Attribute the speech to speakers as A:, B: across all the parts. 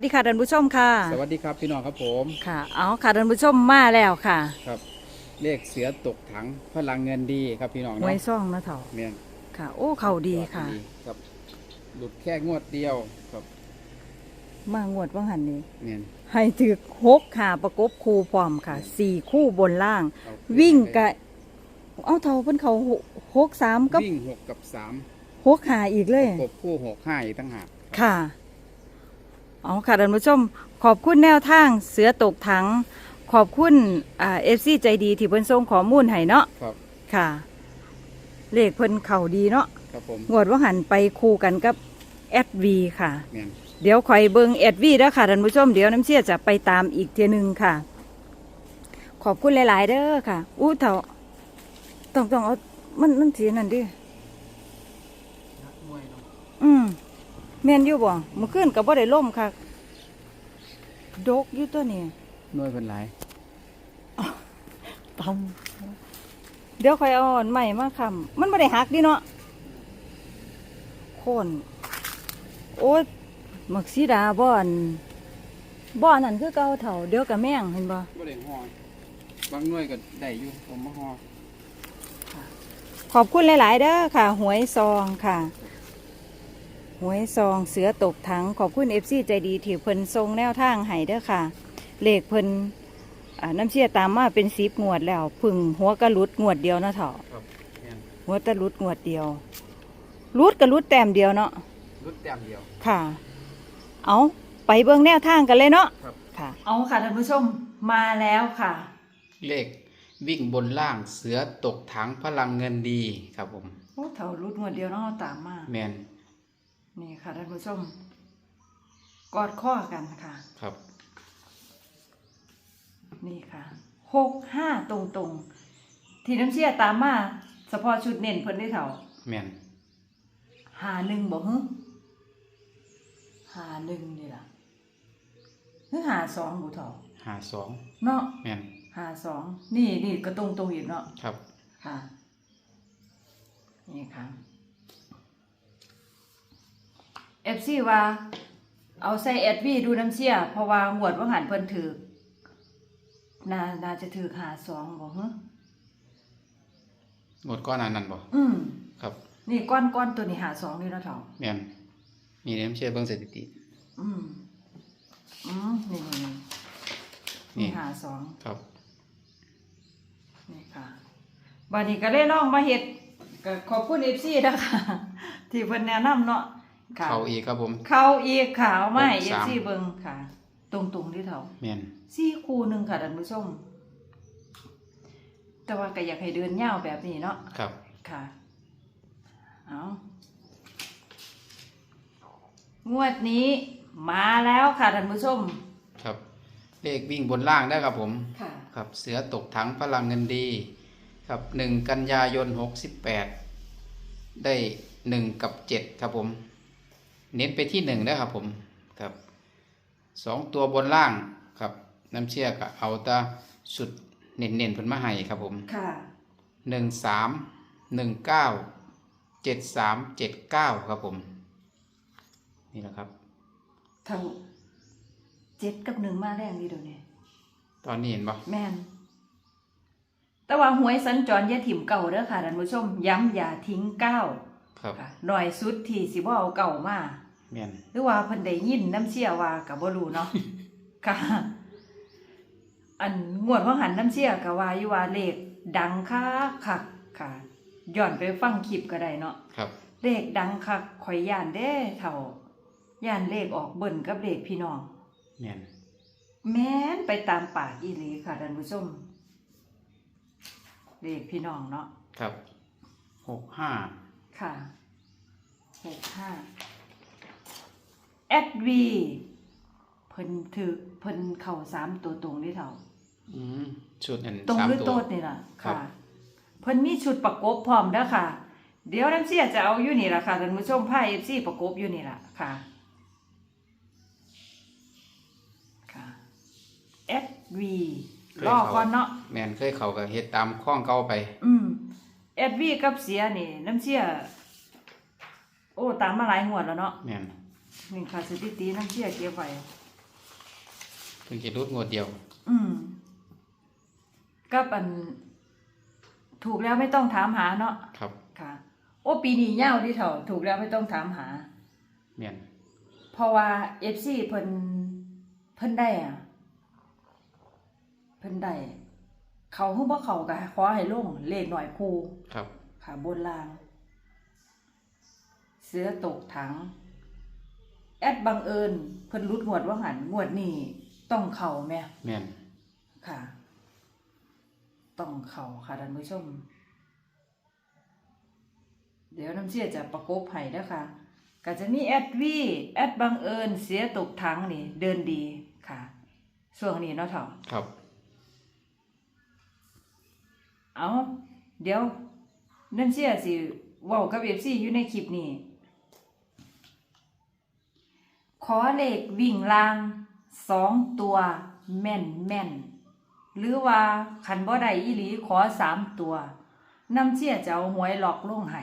A: สวัสดีค่ะท่านผู้ชมค่ะ
B: สวัสดีครับพี่น้องครับผม
A: ค่ะ เอาค่ะท่านผู้ชมมาแล้วค่ะ
B: ครับ เลขเสือตกถังพลังเงินดีครับพี่น้อง
A: หว
B: เนาะ
A: ยซ่องนะเถ่า
B: เมียน
A: ค่ะ โอ้เข่าดีค่ะ
B: ครับ หลุดแค่งวดเดียวครับ
A: มางวดว่างหันนี้
B: เมียน
A: ให้ถือหกค่ะประกบคู่พร้อมค่ะสี่คู่บนล่าง
B: เอา
A: วิ่งกะเอาเท่าเพิ่นเขาหกหกสามกับ
B: วิ่งหกกับสาม
A: หกหาอีกเลย
B: กบคู่หกห้าอีกตั้งหาก
A: ค่ะ เอาค่ะท่านผู้ชม ขอบคุณแนวทางเสือตกถัง ขอบคุณอ่าเอฟซีใจดีที่เพิ่นส่งข้อมูลให้เนาะ
B: ครับ
A: ค่ะ เลขเพิ่นเข่าดีเนาะ
B: ครับผม
A: งวดว่าหันไปคู่กันกับแอดวีค่ะ
B: เมียน
A: เดี๋ยวคอยเบิงแอดวีแล้วค่ะท่านผู้ชมเดี๋ยวน้ำเชี่ยจะไปตามอีกเทียหนึงค่ะ ขอบคุณหลาย ๆ เด้อค่ะ อู้เถาต้องต้องเอามันมันสีนั่นดิ
B: นักมวยเนาะ
A: อืมแม่นอยู่บ่เมื่อคืนกับบ่ได้ล่มค่ะ ดกอยู่ตัวนี้
B: หน่วยเป็นไร
A: ตำเดี๋ยวคอยเอาอันใหม่มาคำมันไม่ได้หักดิเนาะโคนโอ้ยหมักซีดาบ่อนบ่อนนั่นคือเก่าเถ่าเดี๋ยวกับแม่งเห็นบ่
B: ไม่ได้ห่อบางหน่วยก็ได้อยู่ผมมาห่อ
A: ขอบคุณหลาย ๆ เด้อค่ะ หวยซองค่ะ หวยซองเสือตกถังขอบคุณเอฟซีใจดีที่เพิ่นทรงแนวทางให้เด้อค่ะ เลขเพิ่นอ่าน้ำเชี่ยตามมาเป็นสิบงวดแล้วเพึ่งหัวกระลุดงวดเดียวนะเถาะ
B: ครับเมียน
A: หัวตะลุดงวดเดียวลุดกับลุดแต้มเดียวเนาะ
B: รุดแต้มเดียว
A: ค่ะ เอาไปเบิ่งแนวทางกันเลยเนาะ
B: ครับ
A: ค่ะ เอาค่ะท่านผู้ชมมาแล้วค่ะ
B: เลขวิ่งบนล่างเสือตกถังพลังเงินดีครับผม
A: โอ้เถาลุดงวดเดียวเนาะเอาตามมา
B: แมน
A: นี่ค่ะท่านผู้ชม กอดข้อกันค่ะ
B: ครับ
A: นี่ค่ะหกห้าตรงตรงๆ ที่น้ำเชี่ยตามมาเฉพาะชุดเน้นเพิ่นได้เถ่า
B: แมน
A: หาหนึ่งบอกฮึหาหนึ่งนี่ล่ะหรือหาสองบุเถ่า
B: หาสอง
A: เนาะ
B: แมน
A: หาสองนี่นี่ก็ตรงตรงๆอีกเนาะ
B: ครับ
A: ค่ะ นี่ค่ะเอฟซีว่าเอาใส่แอดวีดูน้ำเชี่ยเพราะว่าหวดว่าหันเพิ่นถือน่าน่าจะถือหาสองบอกฮึ
B: หมดก้อนอันนั้นบ่
A: อืม
B: ครับ
A: นี่ก้อนก้อนตัวนี้หาสองนี่เนาะเถา
B: แม่นมีน้ำเชื่อเบิ่งสถิติ
A: อืมอืมนี่นี่นี่
B: นี่
A: นี่หาสอง
B: ครับ
A: นี่ค่ะบัดนี้ก็เลยลองมาเฮ็ดก็ขอบคุณเอฟซีนะคะที่เพิ่นแนะนำเนาะ ค่ะ
B: เขาอีกครับผม
A: เข้าอีกค่ะเอามาให้
B: ห
A: เอกฟ
B: สาม
A: ซีเบิ่งค่ะ ตรงๆที่เท่า
B: แม่น
A: ซี่คู่หนึ่งค่ะท่านผู้ชม แต่ว่าก็อยากให้เดินยาวแบบนี้เนาะ
B: ครับ
A: ค่ะ เอางวดนี้มาแล้วค่ะท่านผู้ชม
B: ครับ เลขวิ่งบนล่างได้ครับผม
A: ค่ะ
B: ครับ เสือตกถังพลังเงินดี ครับหนึ่งกันยายนหกสิบแปดได้หนึ่งกับเจ็ดครับผม เน้นไปที่หนึ่งนะครับผมครับสองตัวบนล่างครับน้ำเชื่อก็เอาแตาสุดเน้นๆผลมาให้ครับผม
A: ค่ะ
B: หนึ่งสามหนึ่งเก้าเจ็ดสามเจ็ดเก้าครับผม นี่แหละครับ
A: เท่าเจ็ดกับหนึ่งมาแรงดีเดี๋ยวนี้
B: ตอนนี้เห็นปะ
A: แม่นแต่ว่าหวยสัญจรอย่าถิ่มเก่าเด้อค่ะท่านผู้ชม ย้ำอย่าทิ้งเก้า
B: ครับ
A: ค่ะหน่อยสุดที่สิบ่เอาเก่ามา
B: แม่น
A: หรือว่าเพิ่นได้ยินน้ำเชี่ยว่ากับบ่รู้เนาะ ค่ะ อันงวดว่าหันน้ำเชี่ยก็ว่าอยู่ว่าเลขดังคักคักค่ะย้อนไปฟังคลิปก็ได้เนาะ
B: ครับ
A: เลขดังคักข่อยย่านเด้เท่าย่านเลขออกเบิ่นกับเลขพี่น้อง
B: แม่น
A: แม้นไปตามปากอีหลีค่ะท่านผู้ชมเลขพี่น้องเนาะ
B: ครับ หกห้า
A: ค่ะหกห้า แอดวีเพิ่นถือเพิ่นเข่าสามตัวตรงนี่เท่า
B: อืมชุดอัน
A: ตรง
B: สาม
A: หรือ
B: ตั
A: โต
B: ว
A: ดนี่ล่ะ
B: ครับ
A: ค่ะ เพิ่นมีชุดประกบพร้อมเด้อค่ะ เดี๋ยวน้ำเสียจะเอาอยู่นี่ล่ะค่ะท่านผู้ชมผ้าเอฟซีประกบอยู่นี่ล่ะค่ะค่ะแอดวีรอก่อนเนาะ
B: แม่นเคยเขากับเฮ็ดตามข้องเก่าไป
A: อืมแอดวีกับเสียนี่ น้ำเสีย โอ้ตามมาหลายงวดแล้วเนาะ
B: แม่น
A: นี่ค่ะสถิติน้ำเสียเก็บไว้
B: พิ่งจะรุดงวดเดียว
A: อืมก็ปัน ถูกแล้วไม่ต้องถามหาเนาะ
B: ครับ
A: ค่ะ โอ้ปีนี้ยาวที่เถอะถูกแล้วไม่ต้องถามหา
B: แม่น
A: เพราะว่าเอฟซีเพิ่นเพิ่นได้อะเพิ่นได้เขาฮู้บ่เขาก็ขอให้ลงเลขหน่อยครู
B: ครับ
A: ค่ะบนล่าง เสือตกถัง แอดบังเอิญเพิ่นรุดงวดว่าหันงวดนี้ต้องเข่าแม่
B: แม่น
A: ค่ะ ต้องเข่าค่ะท่านผู้ชม เดี๋ยวน้ำเชี่ยจะประกบให้แล้วค่ะก็จะมีแอดวีแอดบังเอิญเสียตกถังนี่ เดินดีค่ะช่วงนี้เนาะเถาะ
B: ครับ
A: เอาเดี๋ยวน้ำเชี่ยสิเว้ากับเอฟซีอยู่ในคลิปนี้ ข อเลขวิ่งลางสองตัวแม่นแม่นๆหรือว่าขันบ่ได้อีหลีขอสามตัวน้ำเชี่ยจะเอาหวยหลอกลงให้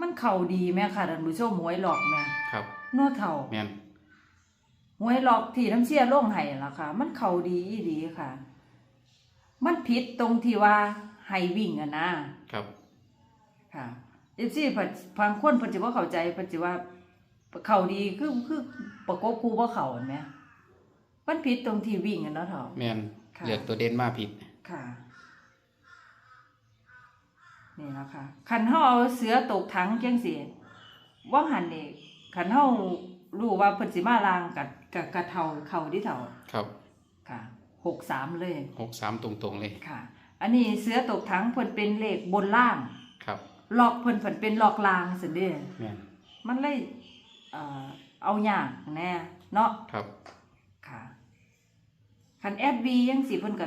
A: มันเข่าดีไหมค่ะท่านผู้ชมหวยหลอกแม่
B: ครับ
A: นวดเข่า
B: แม่น
A: หวยหลอกที่น้ำเชี่ยลงให้ล่ะค่ะ มันเข่าดีอีหลีค่ะ มันผิดตรงที่ว่าให้วิ่งอะนะครับ ค่ะเอฟซีบางคนเพิ่นสิบ่เข้าใจเพิ่นสิว่าเข่าดีคือคือ ประกบคู่บ่เข่าเห็นไหมมันผิดตรงที่วิ่งอะเนาะเถาะ
B: แม่น
A: ค่ะ
B: เลือกตัวเด่นมาผิด
A: ค่ะ นี่แล้วค่ะคันเฮาเอาเสือตกถังจังซี่ว่างหันนี่คันเฮารู้ว่าเพิ่นสิมาลางกับกับกระเทาเข้าที่เถา
B: ครับ
A: ค่ะ63เลย
B: หกสามตรงๆเลย
A: ค่ะ อันนี้เสือตกถังเพิ่นเป็นเลขบนล่าง
B: ครับ
A: ล็อกเพิ่นเพิ่นเป็นล็อกลางซั่นเด้
B: แม่น
A: มันเลยเอ่อ เอายากแน่เนาะ
B: ครับ
A: ค่ะคันแอดวียังสิเพิ่นก็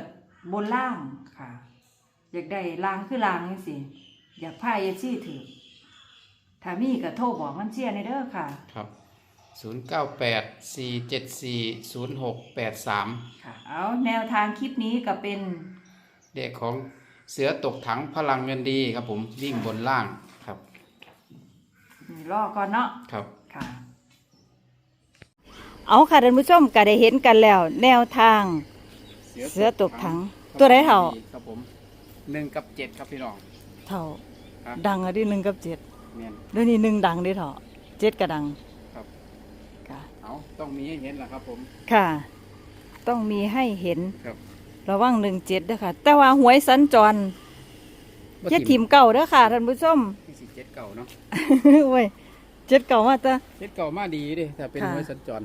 A: บนล่างค่ะ อยากได้ล่างคือล่างจังสิอยากพาเอซี่ถือถ้ามีก็โทรบอกมันเชียร์ในเด้อค่ะ
B: ครับศูนย์เก้าแปดสี่เจ็ดสี่ศูนย์หกแปดสาม
A: ค่ะ เอาแนวทางคลิปนี้ก็เป็น
B: เด็กของเสือตกถังพลังเงินดีครับผมวิ่งบนล่างครับ
A: นี่รอก่อนเนาะ
B: ครับ
A: ค่ะ เอาค่ะท่านผู้ชมก็ได้เห็นกันแล้ว แนวทาง เสือตกถังตัวไหนเท่า
B: ครับผมหนึ่งกับเจ็ดครับพี่น้อง
A: เท่า
B: ครับ
A: ดังอะดิหนึ่งกับเจ็ด
B: แม่น
A: เดี๋ยวนี้หนึ่งดังเดิเถาะเจ็ดก็ดัง
B: ครับ
A: ค่ะ
B: เอาต้องมีให้เห็นแหละครับผม
A: ค่ะ ต้องมีให้เห็น
B: ครับ
A: ระวังหนึ่งเจ็ดเด้อค่ะ แต่ว่าหวยสัญจรเจ็ดทีมเก่าเด้อค่ะท่านผู้ชม
B: ที่สิเจ็ดเก่าเนาะ
A: เว้ยเจ็ดเก่ามาแตะ
B: เจ็ดเก่ามาดีดิแต่เป็น
A: ค่ะ
B: หวยสัญจร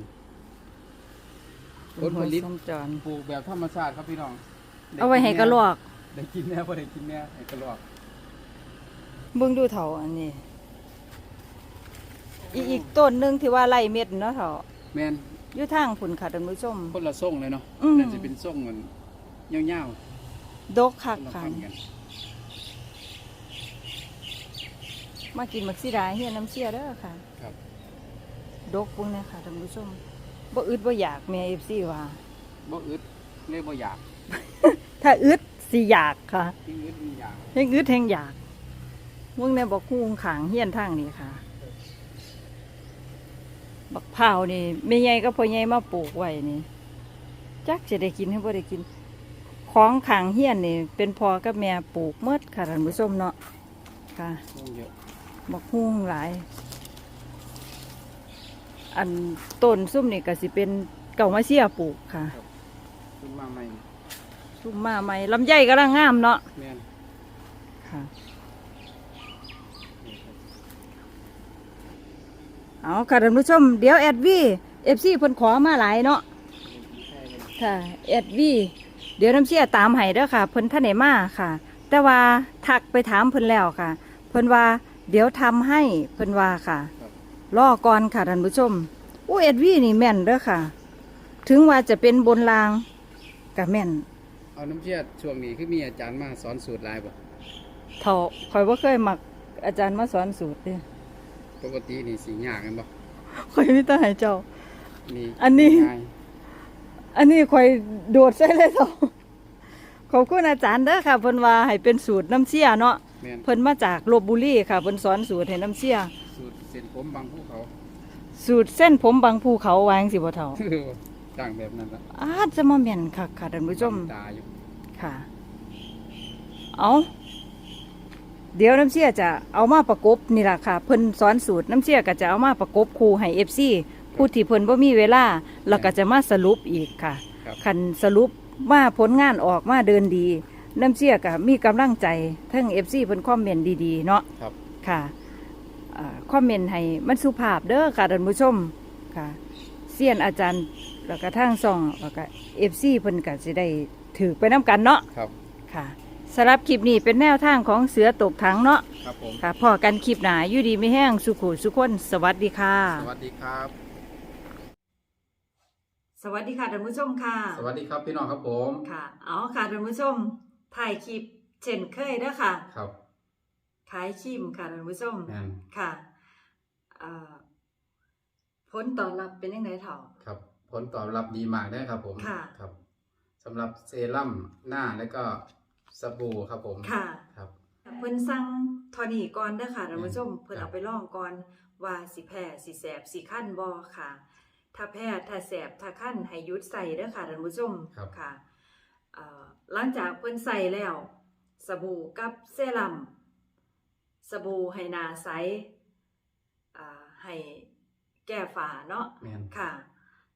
B: ผล
A: ห
B: ผ
A: วย
B: ลิต
A: สัญจร
B: ปลูกแบบธรรมชาติครับพี่น้องด้
A: เอาไว้ให้กระลอก
B: ได้กินแน่พอได้กินแน่ให้กระลอก
A: เบิ่งดูเถาอันนี้ อีกอีกต้นหนึ่งที่ว่าไล่เม็ดเนาะเถา
B: แม่น
A: อยู่ทางผุนค่ะท่านผู้ชม
B: คนละส่งเลยเนาะ
A: อืม
B: นั่นจะเป็นส่งเหมือนยาว
A: ดก
B: ๆ
A: คัก
B: คนละ
A: ค่ะ
B: พันกัน
A: มากินมักซิดาเฮียน้ำเชี่ยเด้อค่ะ
B: ครับ
A: ดกปุ่งนะคะท่านผู้ชม บ่อึดบ่อยากแม่เอฟซีว่า
B: บ่อึดเลยบ่อยาก
A: ถ้าอึดสิอยากค่ะ
B: ที่อึดมีอยาก
A: แห่งอึดแห่งอยากมึงในบอกคูงขางเฮียนทางนี่ค่ะ บักพร้าวนี่แม่ใหญ่ก็พ่อใหญ่มาปลูกไว้นี่จักจะได้กินให้บ่ได้กิน ของขางเฮียนนี่เป็นพ่อกับแม่ปลูกเมดค่ะท่านผู้ชมเนาะค่ะ
B: ลงเยอะ
A: บักฮุ้งหลาย อันต้นซุ่มนี่ก็สิเป็นเก่ามาเชียปลูกค่ะ
B: ขึ้นมาใหม่
A: ซุ่มมาใหม่ลำไยกำลังงามเนาะ
B: แม่น
A: ค่ะ เอาค่ะท่านผู้ชม เดี๋ยวแอดวีเอฟซีเพิ่นขอมาหลายเนาะค่ะแอดวีเดี๋ยวน้ำเชี่ยตามให้เด้อค่ะ เพิ่นท่านไหนมาค่ะ แต่ว่าทักไปถามเพิ่นแล้วค่ะ เพิ่นว่า เดี๋ยวทำให้เพิ่นว่าค่ะ
B: ค รับ
A: รอก่อนค่ะท่านผู้ชมอู้เอ็ดวีนี่แม่นเด้อค่ะ ถึงว่าจะเป็นบนรางกับแม่น
B: เอาน้ำเชื่อช่วงนี้คือมีอาจารย์มาสอนสูตรหลายบ่
A: เท่าคอยว่าเคยมักอาจารย์มาสอนสูตรเด้
B: ปกตินี่สิยากกันบ่
A: คอยมีแต่ให้เจ้า
B: นี่
A: อันนี้
B: ง่าย
A: อันนี้คอยโดดใส่เลยเท่าขอบคุณอาจารย์เด้อค่ะเพิ่นว่าให้เป็นสูตรน้ำเชี่ยเนาะ
B: แม่น
A: เพิ่นมาจากลบบุรีค่ะเพิ่นสอนสูตรให้น้ำเชี่ย
B: สูตรเส้นผมบางภูเขา
A: สูตรเส้นผมบางภูเขาวาจั่งสิบ่เท่า
B: จ้างแบบนั้นละ
A: อาจจะมาแม่นค่ะค่ะท่านผู้ชม
B: ตาอยู่
A: ค่ะ เอาเดี๋ยวน้ำเชี่ยจะเอามาประกบนี่แหละค่ะ เพิ่นสอนสูตรน้ำเชี่ยก็จะเอามาประกบครูให้เอฟซีผู้ที่เพิ่นบ่มีเวลาแล้วก็จะมาสรุปอีกค่ะ
B: ครับ
A: คันสรุปว่าผลงานออกมาเดินดี น้ำเชี่ยก็มีกำลังใจทั้งเอฟซีเพิ่นคอมเมนต์ดีๆ เนาะ
B: ครับ
A: ค่ะอ่าคอมเมนต์ให้มันสุภาพเด้อค่ะท่านผู้ชมค่ะเซียนอาจารย์แล้วก็ทางซ่องแล้วก็เอฟซีเพิ่นก็สิได้ถือไปน้กันเนาะ
B: ครับ
A: ค่ะสำหรับคลิปนี้เป็นแนวทางของเสือตกถังเนาะ
B: ครับผม
A: ค่ะพอกันคลิปหนาอยู่ดีไม่แห้งสุขุสุขคนสวัสดีค่ะ
B: สวัสดีครับ
A: สวัสดีค่ะท่านผู้ชมค่ะ
B: สวัสดีครับพี่น้องครับผม
A: ค่ะเอาค่ะท่านผู้ชม ถ่ายคลิปเช่นเคยเด้อค่ะ
B: ครับ
A: ขายครีมค่ะท่านผู้ชม
B: แม่น
A: ค่ะเอ่อผลตอบรับเป็นยังไงเถ่า
B: ครับผลตอบรับดีมากได้ครับผม
A: ค่ะ
B: ครับสำหรับเซรั่มหน้าแล้วก็สบู่ครับผม
A: ค่ะ
B: ครับ
A: เพิ่นสั่งเทอนีก่อนเด้อค่ะท่านผู้ชม
B: อืม
A: เพิ่น
B: ครับ
A: เอาไปลองก่อนว่าสิแพ้สิแสบสิคั้นบ่ค่ะ ถ้าแพ้ถ้าแสบถ้าคั้นให้หยุดใส่เด้อค่ะท่านผู้ชม
B: ครับ
A: ค่ะเอ่อ หลังจากเพิ่นใส่แล้ว สบู่กับเซรั่มสบู่ให้หน้าใสอ่าให้แก้ฝ้าเนาะ
B: แม่น
A: ค่ะ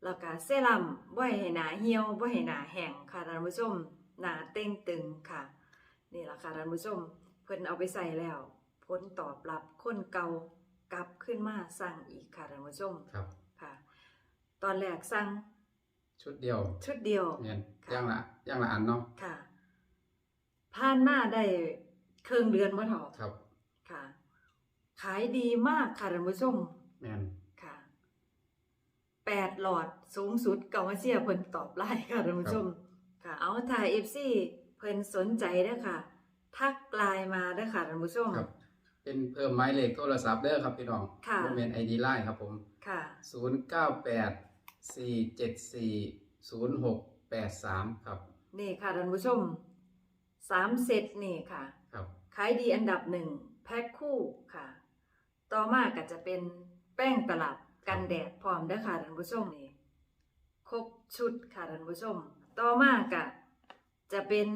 A: แล้วก็เซรั่มบ่ให้หนาเหี่ยวบ่ให้หนาแห้งค่ะท่านผู้ชมหนาเต่งตึงค่ะ นี่ล่ะค่ะท่านผู้ชม เพิ่นเอาไปใส่แล้ว ผลตอบรับคนเก่ากลับขึ้นมาสั่งอีกค่ะท่านผู้ชม
B: ครับ
A: ค่ะ ตอนแรกสั่ง
B: ชุดเดียว
A: ชุดเดียว
B: แม่น
A: ค่ะ
B: ย่างละย่างละอันเนาะ
A: ค่ะ ผ่านมาได้ครึ่งเดือนบ่เถอ
B: ครับ
A: ค่ะ ขายดีมากค่ะท่านผู้ชม
B: แม่น
A: ค่ะแปดหลอดสูงสุดเกามาเชียเพิ่นตอบไล่ค่ะท่านผู้ชม ค่ะ เอาถ่ายเอฟซีเพิ่นสนใจเด้อค่ะ ทักไลน์มาเด้อค่ะท่านผู้ชม
B: ครับ เป็นเพิ่มหมายเลขโทรศัพท์เด้อครับพี่น้อง
A: ค่ะ
B: โมเมนไอดีไลน์ครับผม
A: ค่ะ
B: ศูนย์เก้าแปด สี่เจ็ดสี่ศูนย์หกแปดสามครับ
A: นี่ค่ะท่านผู้ชมสามเซตนี่ค่ะ
B: ครับ
A: ขายดีอันดับหนึ่งแพ็คคู่ค่ะ ต่อมาก็จะเป็นแป้งตลับกันแดดพร้อมเด้อค่ะท่านผู้ชมนี่ครบชุดค่ะท่านผู้ชม ต่อมาก็จะเป็น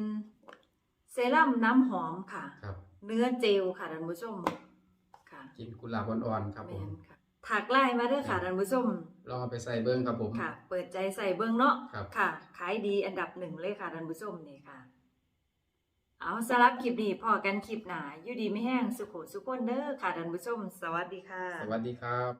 A: เซรั่มน้ำหอมค่ะ
B: ครับ
A: เนื้อเจลค่ะท่านผู้ชมค่ะ
B: กินกุหลาบอ่อนๆครับผม
A: แม่นค่ะถักไล่มาเด้อค่ะท่านผู้ชม
B: ลองเอาไปใส่เบิ้งครับผม
A: ค่ะ เปิดใจใส่เบิ้งเนาะ
B: ครับ
A: ค่ะ ขายดีอันดับหนึ่งเลยค่ะท่านผู้ชมนี่ค่ะ เอาสำหรับคลิปนี้พอกันคลิปหนาอยู่ดีไม่แห้งสุขุสุขคนเด้อค่ะท่านผู้ชม สวัสดีค่ะ
B: สวัสดีครับ